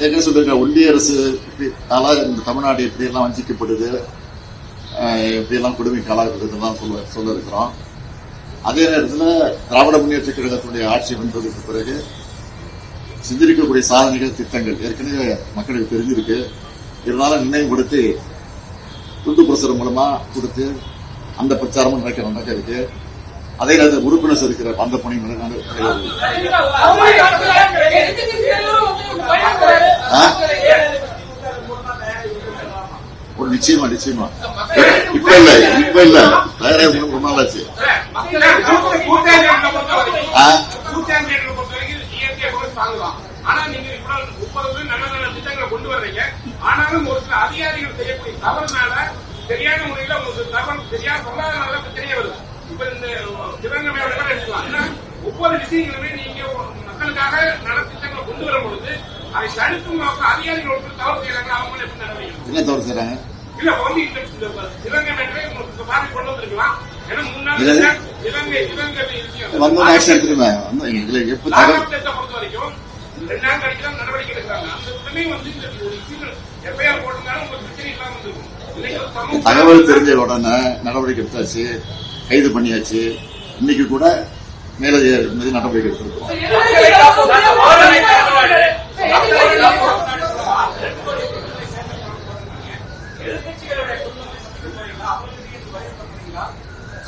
ஏற்கனவே சொல்லிருக்க ஒன்றிய அரசு இப்படி இந்த தமிழ்நாடு எப்படி எல்லாம் வஞ்சிக்கப்படுது எப்படியெல்லாம் கொடுமை காலாகிறதுலாம் சொல்ல சொல்ல இருக்கிறோம் அதே நேரத்தில் திராவிட முன்னேற்ற கழகத்துடைய ஆட்சி வந்ததுக்கு பிறகு செஞ்சிருக்கக்கூடிய சாதனைகள் திட்டங்கள் ஏற்கனவே மக்களுக்கு தெரிஞ்சிருக்கு. இருந்தாலும் நினைவுபடுத்தி துண்டு பிரசுரம் மூலமா கொடுத்து அந்த பிரச்சாரமும் நடக்க நடக்க இருக்கு. அதே நேரத்தில் உறுப்பினர் இருக்கிற அந்த பணி? ஒரு நிச்சயமா நிச்சயமா இப்ப இல்ல இப்ப இல்ல தயாராக ரொம்ப நாள் ஆச்சு ஆ? ஆனா நீங்க இவ்வளவு முப்பது நல்ல நல்ல திட்டங்களை கொண்டு வர்றீங்க ஆனாலும் ஒரு சில அதிகாரிகள் செய்யக்கூடிய தவறுனால சரியான முறையில உங்களுக்கு தகவல் சரியா சொல்லாதனால தெரிய வருது இப்ப இந்த சிவகங்கையோட கூட எடுத்துக்கலாம் ஏன்னா ஒவ்வொரு விஷயங்களுமே நீங்க மக்களுக்காக நல்ல திட்டங்களை கொண்டு வரும் பொழுது அதை தடுக்கும் நோக்கம் அதிகாரிகள் ஒருத்தர் தவறு செய்யறாங்க அவங்க எப்படி நடவடிக்கை என்ன தவறு செய்றாங்க இல்ல வந்து இந்த சிவகங்கை மெட்ரே உங்களுக்கு மாதிரி கொண்டு வந்திருக்கலாம். ஏன்னா முன்னாடி பொறுத்த வரைக்கும் ரெண்டாம் நடவடிக்கை எடுக்கிறாங்க. அந்த உடனே வந்து இந்த எஃப்ஐஆர் போட்டிருந்தாலும் உங்களுக்கு பிரச்சனை இல்லாம தகவல் தெரிஞ்ச உடனே நடவடிக்கை எடுத்தாச்சு. கைது பண்ணியாச்சு இன்னைக்கு கூட மேலதிகாரி மீது நடவடிக்கை எடுத்திருக்கோம்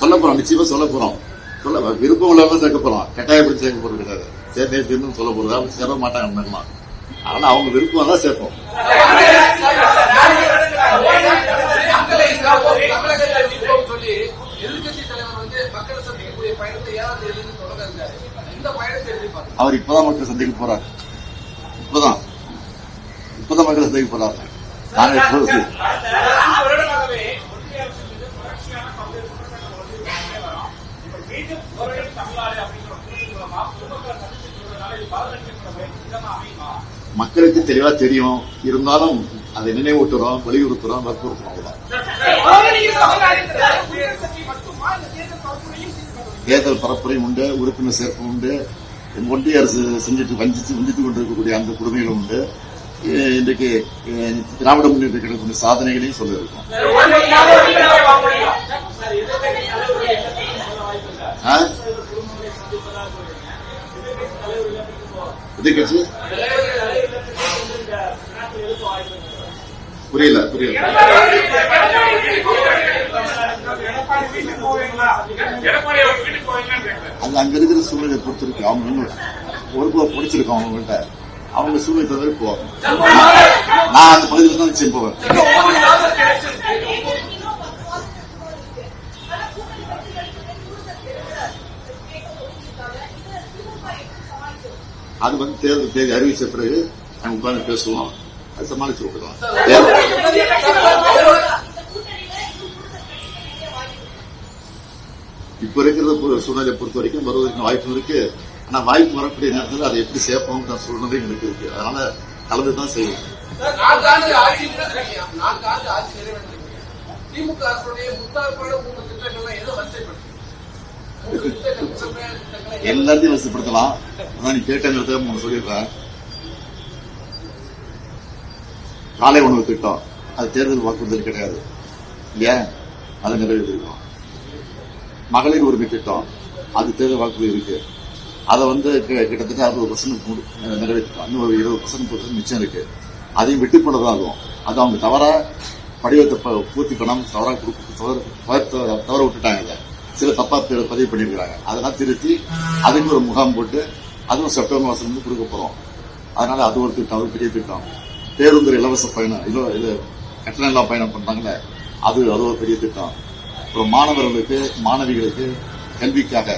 சொல்ல போறோம் நிச்சயமா சொல்ல போறோம் சொல்ல விருப்பம் இல்லாம சேர்க்க போறோம் கட்டாயப்படி சேர்க்க போறது கிடையாது சேர்ந்தே சேர்ந்து சொல்ல போறது அவங்க சேர மாட்டாங்க ஆனா அவங்க விருப்பம் தான் சேர்ப்போம் எதிர்கட்சி அவர் இப்பதான் மக்கள் சந்திக்க போறாரு. இப்பதான். இப்பதான் மக்கள் சந்திக்க போறாரு. நாங்க மக்களுக்கு தெளிவா தெரியும். இருந்தாலும் அதை நினைவூட்டுறோம் வலியுறுத்துறோம் வற்புறுத்துறோம் அவ்வளவுதான். தேர்தல் பரப்புரையும் உண்டு உறுப்பினர் சேர்ப்பு உண்டு. ஒன்றிய அரசு செஞ்சுட்டு வஞ்சித்து வஞ்சித்துக் கொண்டிருக்கக்கூடிய அந்த கொடுமைகளும் உண்டு. இன்றைக்கு திராவிட முன்னேற்ற கழகத்தின் சாதனைகளையும் சொல்ல இருக்கோம் புரியல புரியல. அது அங்க இருக்கிற சூழ்நிலை பொறுத்து இருக்கு அவங்க பொறுப்பை பிடிச்சிருக்கோம் அவங்கள்ட்ட அவங்க சூழ்நிலை தவிர போவாங்க நான் அந்த பகுதியில் தான் நிச்சயம் போவேன். அது வந்து தேர்தல் தேதி அறிவிச்ச பிறகு நாங்க உட்கார்ந்து பேசுவோம். அது சமாளிச்சு விட்டுருவோம் இப்ப இருக்கிற சூழ்நிலையை பொறுத்த வரைக்கும் வருவதற்கு வாய்ப்பு இருக்கு. ஆனா வாய்ப்பு வரக்கூடிய நேரத்தில் அதை எப்படி சேர்ப்போம்ன்ற சூழ்நிலை எங்களுக்கு இருக்கு. அதனால கலந்து தான் செய்வோம். திமுக அரசுடைய முத்தாய்ப்பான மூணு திட்டங்கள்லாம் எதை வரிசைப்படுத்துறீங்க? மூணு திட்டங்கள், முதன்மையான திட்டங்களை எதை எல்லாத்தையும் வசப்படுத்தலாம் அதான் நீ கேட்டங்கிறத மூணு சொல்லிடுறேன் காலை உணவு திட்டம் அது தேர்தல் வாக்குறுதல் கிடையாது. இல்லையா? அதை நிறைவேற்றிருக்கோம் மகளிர் உரிமை திட்டம். அது தேர்தல் வாக்குறுதி இருக்கு. அதை வந்து கிட்டத்தட்ட அறுபது பர்சன்ட் நிறைவேற்றிட்டோம் இன்னும் ஒரு இருபது பர்சன்ட் மிச்சம் இருக்கு. அதையும் விட்டு போனதாகும் அது அவங்க தவறா படிவத்தை ப- பூர்த்தி பண்ணாமல் தவறாக கொடுக்க- தவறு- தவற விட்டுட்டாங்க இதை. சில தப்பா பதிவு பண்ணியிருக்கிறாங்க. அதெல்லாம் திருத்தி அதுக்கு ஒரு முகாம் போட்டு அதுவும் செப்டம்பர் மாசம் வந்து கொடுக்க போறோம். அதனால அது ஒரு திட்டம் அது பெரிய திட்டம். பேருந்து இலவச பயணம் இல்லை இது கட்டணம் எல்லாம் பயணம் பண்றாங்கல்ல அது அது ஒரு பெரிய திட்டம். அப்புறம் மாணவர்களுக்கு மாணவிகளுக்கு கல்விக்காக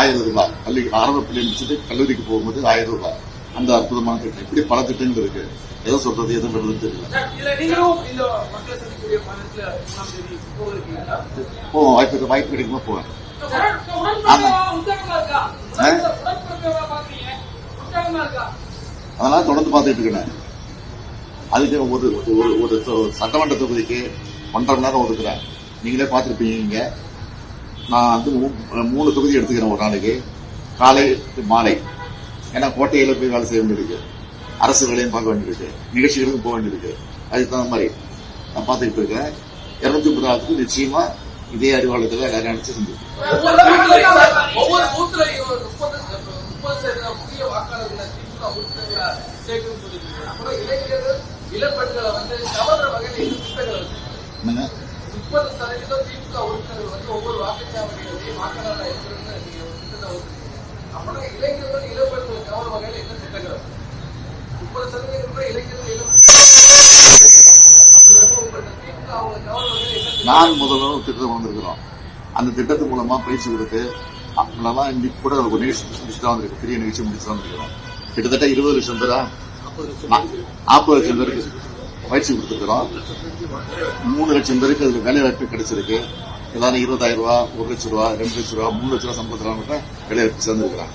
ஆயிரம் ரூபாய் பள்ளி ஆரம்ப பள்ளி முடிச்சுட்டு கல்லூரிக்கு போகும்போது ஆயிரம் ரூபாய். அந்த அற்புதமான திட்டம். இப்படி பல திட்டங்கள் இருக்கு. எதை சொல்றது எதுவும் பண்றதுன்னு தெரியல. போவோம் வாய்ப்பு வாய்ப்பு கிடைக்குமா போவேன். அதெல்லாம் தொடர்ந்து பார்த்துட்டு இருக்கேன். அதுக்கு ஒரு ஒரு சட்டமன்ற தொகுதிக்கு ஒன்றரை மணி நேரம் ஒதுக்குறேன். நீங்களே பார்த்துருப்பீங்க இங்க. நான் வந்து மூணு தொகுதி எடுத்துக்கிறேன் ஒரு நாளைக்கு. காலை மாலை. ஏன்னா கோட்டையில போய் வேலை செய்ய வேண்டியிருக்கு. அரசு வேலையும் பார்க்க வேண்டியிருக்கு. நிகழ்ச்சிகளுக்கும் போக வேண்டியிருக்கு. அதுக்கு தகுந்த மாதிரி நான் பார்த்துக்கிட்டு இருக்கேன். இருநூத்தி முப்பதாவதுக்கு நிச்சயமா இதே அறிவாளத்தில் எல்லாரும் அடிச்சு செஞ்சு முப்பது முப்பது என்னங்க? முப்பது சதவீதம் திமுக உறுப்பினர்கள் வந்து ஒவ்வொரு வாக்குச்சாவடிகளையும் வாக்காளராக இருக்கிறது நீங்க அப்புறம் இளைஞர்கள் இளம்பெண்களை கவர வகையில் என்ன திட்டங்கள்? முப்பது சதவீதம் இளைஞர்கள் இளம் நான் முதல்ல ஒரு திட்டத்தை வந்திருக்கிறோம் அந்த திட்டத்து மூலமா பயிற்சி கொடுத்து அவங்களெல்லாம் இன்னைக்கு கூட ஒரு நிகழ்ச்சி முடிச்சுட்டு வந்திருக்கு பெரிய நிகழ்ச்சி முடிச்சுட்டு வந்திருக்கிறோம் கிட்டத்தட்ட இருபது லட்சம் பேரா? நாற்பது லட்சம் பேருக்கு. பயிற்சி கொடுத்துருக்கிறோம். மூணு லட்சம் பேருக்கு அதுல வேலை வாய்ப்பு கிடைச்சிருக்கு. எல்லாரும் இருபதாயிரம் ரூபா ஒரு லட்சம் ரூபா ரெண்டு லட்சம் ரூபா மூணு லட்சம் ரூபா சம்பளத்துல வேலை வாய்ப்பு சேர்ந்துருக்கிறாங்க.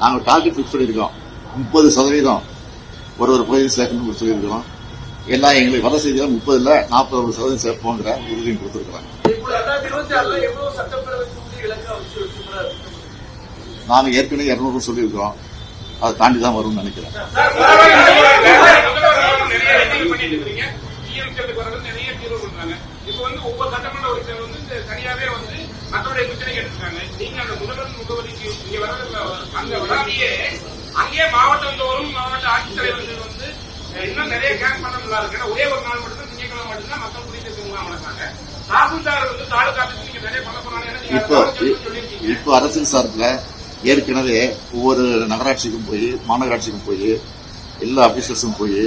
நாங்கள் டார்கெட் ஃபிக்ஸ் பண்ணியிருக்கோம் முப்பது சதவீதம். ஒரு ஒரு பகுதியில் சேர்க்கணும்னு சொல்லியிருக்கிறோம். எல்லாம் எங்களுக்கு வர செய்தியில் முப்பதுல நாற்பது சதவீதம் சேர்ப்போங்கிற உறுதியும் கொடுத்துருக்குறாங்க. நாங்கள் ஏற்கனவே இரநூறு சொல்லியிருக்கிறோம். அதை தாண்டி தான் வரும்னு நினைக்கிறேன். தீர்வு வந்து ஒவ்வொரு வந்து தனியாவே வந்து நீங்க அந்த முகவரிக்கு இங்க அங்கேயே மாவட்டம் தோறும் மாவட்ட ஆட்சித்தலைவர்கள் வந்து இன்னும் நிறைய கேம்ப் பண்ண நல்லா இருக்கு ஒரே ஒரு நாள் மட்டும் தான் திங்கட்கிழமை மட்டும்தான் மக்கள் தாசில்தார் வந்து தாலுகாத்துக்கு நீங்க நிறைய பண்ண இப்போ அரசியல் சார்பில் ஏற்கனவே ஒவ்வொரு நகராட்சிக்கும் போய் மாநகராட்சிக்கும் போய் எல்லா ஆபீசர்ஸும் போய்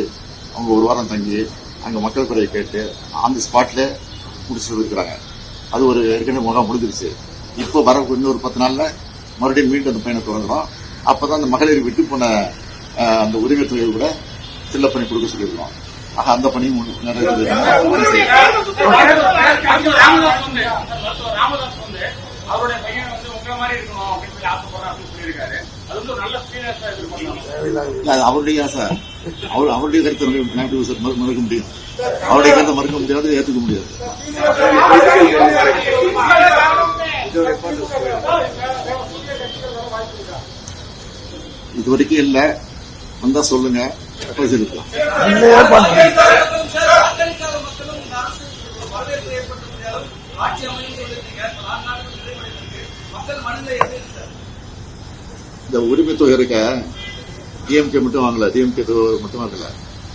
அவங்க ஒரு வாரம் தங்கி அங்க மக்கள் குறையை கேட்டு ஆன் தி ஸ்பாட்ல முடிச்சுட்டு இருக்கிறாங்க. அது ஒரு ஏற்கனவே முகாம் முடிஞ்சிருச்சு. இப்போ வர இன்னொரு பத்து நாள்ல மறுபடியும் மீண்டும் அந்த பயணம் தொடங்குறோம். அப்பதான் அந்த மகளிர் விட்டு போன அந்த உரிமை தொகை கூட ஃபில்லப் பண்ணி கொடுக்க சொல்லியிருக்கோம். ஆக அந்த பணியும் நடக்குது. அவருடைய பையன் வந்து உங்களை மாதிரி இருக்கணும் அப்படின்னு சொல்லி ஆசைப்படுறேன் அப்படின்னு சொல்லியிருக்காரு அது வந்து நல்ல ஸ்பீனஸா எதிர்பார்க்கலாம் அவருடைய ஆசை. அவர் அவருடைய கருத்தை சார் மறு- மறுக்க முடியும். அவருடைய கருத்தை மறுக்க முடியாது ஏற்றுக்க முடியாது. இது வரைக்கும் இல்ல. வந்தா சொல்லுங்க. இந்த உரிமை தொகை இருக்க டிஎம்கே மட்டும் வாங்கல. டிஎம்கே மட்டும் வாங்கல.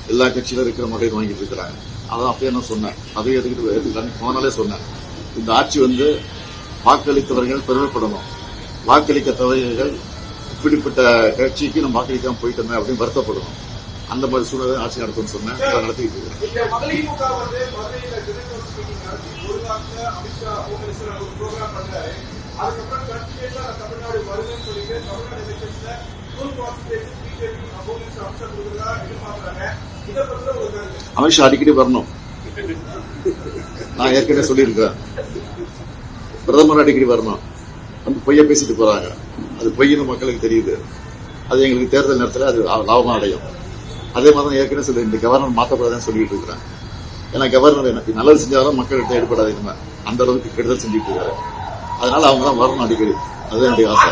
எல்லா கட்சியிலும் இருக்கிற மகளிர் வாங்கிட்டு இருக்கிறாங்க. அதான் அப்பயே நான் சொன்னேன். அதை எதுக்கிட்டு எடுத்துக்கிட்டு போனாலே சொன்னேன். இந்த ஆட்சி வந்து வாக்களித்தவர்கள் பெருமைப்படணும். வாக்களிக்க தவறுகள் இப்படிப்பட்ட கட்சிக்கு நம்ம வாக்களிக்காம போயிட்டோமே அப்படின்னு வருத்தப்படணும். அந்த மாதிரி சூழ்நிலை ஆட்சி நடத்தும்னு சொன்னேன். அதை நடத்திட்டு நாட்ல அமித்ஷா ஹோம் மினிஸ்டர் ஒரு ப்ரோக்ராம் பண்ணாரு. அதுக்கப்புறம் கண்டினியூஸா நான் தமிழ்நாடு வருதுன்னு சொல்லிட்டு Tamil Nadu எலெக்ஷன்ஸ்ல full concentration BJP home minister Amit Shah கொடுக்குறதா எதிர்பார்க்கறாங்க. இதை பத்தி ஒரு கருத்து. அமித்ஷா அடிக்கடி வரணும். நான் ஏற்கனவே சொல்லியிருக்கேன் பிரதமர் அடிக்கடி வரணும். வந்து பொய்ய பேசிட்டு போறாங்க. அது பொய்ன்னு மக்களுக்கு தெரியுது. அது எங்களுக்கு தேர்தல் நேரத்தில் அது லாபம் அடையும். அதே மாதிரி தான் ஏற்கனவே சொல்லி இந்த கவர்னர் மாற்றப்படாதுன்னு சொல்லிட்டு இருக்கிறேன் ஏன்னா கவர்னர் எனக்கு நல்லது செஞ்சாலும் மக்கள்கிட்ட ஈடுபடாது இனிமே. அந்த அளவுக்கு கெடுதல் செஞ்சுட்டு இருக்காரு. அதனால அவங்க தான் வரணும் அடிக்கடி. அதுதான் என்னுடைய ஆசை.